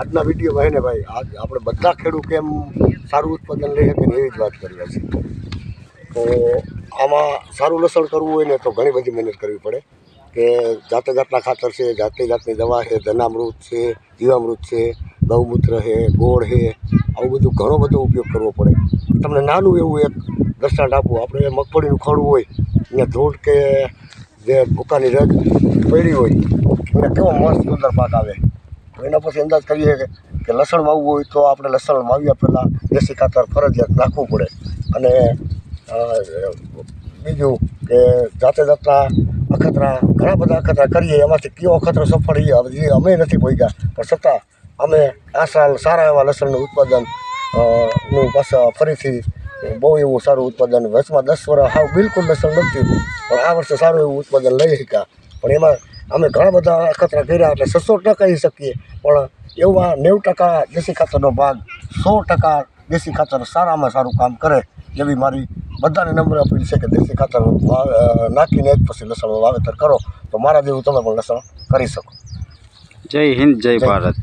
આજના વીડિયો ભાઈ ને ભાઈ, આજ આપણે બધા ખેડૂત કેમ સારું ઉત્પાદન લઈ શકે એવી જ વાત કરીએ છીએ. તો આમાં સારું લસણ કરવું હોય ને તો ઘણી બધી મહેનત કરવી પડે કે જાતે જાતના ખાતર છે, જાતે જાતની દવા છે, ધનામૃત છે, જીવામૃત છે, ગૌમૂત્ર છે, ગોળ છે, આવું બધું ઘણો બધો ઉપયોગ કરવો પડે. તમને નાનું એવું એક દ્રષ્ટાંત આપવું આપણે મગફળીનું ખડું હોય, ને ધૂળ કે જે ભૂકાની રગ પડી હોય, એને કેવો મસ્ત સુંદર પાક આવે. એના પછી અંદાજ કરીએ કે લસણ વાવવું હોય તો આપણે લસણ વાવ્યા પહેલાં દેશી ખાતર ફરજિયાત નાખવું પડે. અને બીજું કે જાતે જાતના અખતરા, ઘણા બધા અખતરા કરીએ, એમાંથી કયો અખતરો સફળ એ હજી અમે નથી પહોંચ્યા પણ છતાં અમે આ સાલ સારા એવા લસણનું ઉત્પાદનનું પાછા ફરીથી બહુ એવું સારું ઉત્પાદન. વર્ષમાં દસ વર્ષ હાવ બિલકુલ લસણ નથી. પણ આ વર્ષે સારું એવું ઉત્પાદન લઈ શક્યા. પણ એમાં અમે ઘણા બધા અખતરા કર્યા એટલે છસો ટકા કહી શકીએ. પણ એવા નેવું ટકા દેશી ખાતરનો ભાગ, સો ટકા દેશી ખાતર સારામાં સારું કામ કરે જેવી મારી બધાને નંબર અપીલ છે કે દેશી ખાતર નાખીને જ પછી લસણનું વાવેતર કરો. તો મારા જેવું તમે પણ લસણ કરી શકો. જય હિન્દ, જય ભારત.